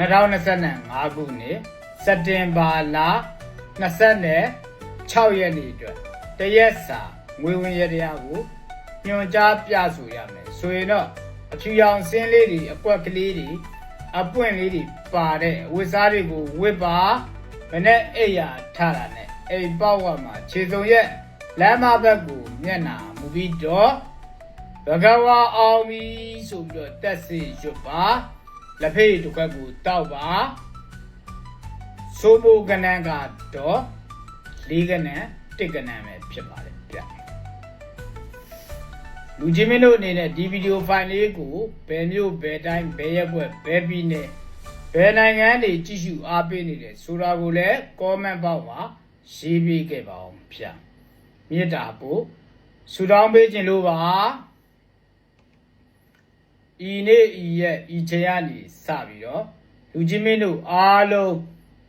2025ခုနှစ်စက်တင်ဘာလ26ရက်နေ့အတွက်တရက်စာငွေဝင်ရတရားကိုညွှန်ကြားပြဆိုရမယ်ဆိုရင်တော့အဖြူရောင်စင်းလေးတွေအကွက်ကလေးတွေအပွင့်လေးတွေပါတဲ့အဝတ်စားတွေကိုဝတ်ပါမနဲ့အိပ်ရာထတာနဲ့အိမ်ပေါက်ဝမှာခြေစုံရက်လမ်းမဘက်ကိုမျက်နှာမူပြီးတော့ဘဂဝါအောင်ပြီဆိုပြီးတော့တက်စီရွတ်ပါ လက်ဖေးတစ်ခွက်ကိုတောက်ပါစိုးမိုးကနန်းကတော့လေးကနန်းတစ်ကနန်းပဲဖြစ်ပါတယ်ဗျလူချင်းမင်းတို့အနေနဲ့ဒီဗီဒီယိုဖိုင်လေးကိုဘယ်မျိုးဘယ်တိုင်းဘယ်ရက်ွက်ဘယ်ပြည်နယ်ဘယ်နိုင်ငံတွေကြည့်ရှုအားပေးနေတယ်ဆိုတာကိုလည်း comment box မှာရေးပေးခဲ့ပါအောင်ဗျမြေတားဖို့ဆူတောင်းပေးခြင်းလို့ပါ ဤနေ့ဤရက်ဤချိန်ကနေစပြီးတော့လူချင်းမင်းတို့အားလုံး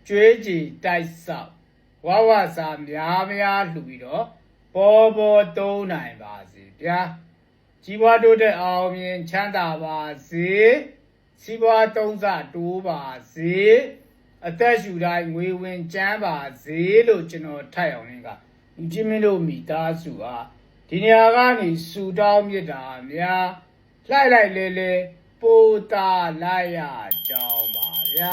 ကြွေးကြည်တိုက်ဆောက်ဝဝစာများများလှူပြီးတော့ပေါ်ပေါ်သုံးနိုင်ပါစေဗျာကြီးပွားတိုးတဲ့အောင်မြင်ချမ်းသာပါစေစီးပွားသုံးစတိုးပါစေအသက်ရှူတိုင်းငွေဝင်ကျန်းပါစေလို့ကျွန်တော်ထိုက်အောင်လင်းကလူချင်းမင်းတို့မိသားစုအားဒီနေရာကနေဆူတောင်းမြစ်တာများ လိုက်လိုက်လဲလဲပိုတာလိုက်ရကြောင်းပါဗျာ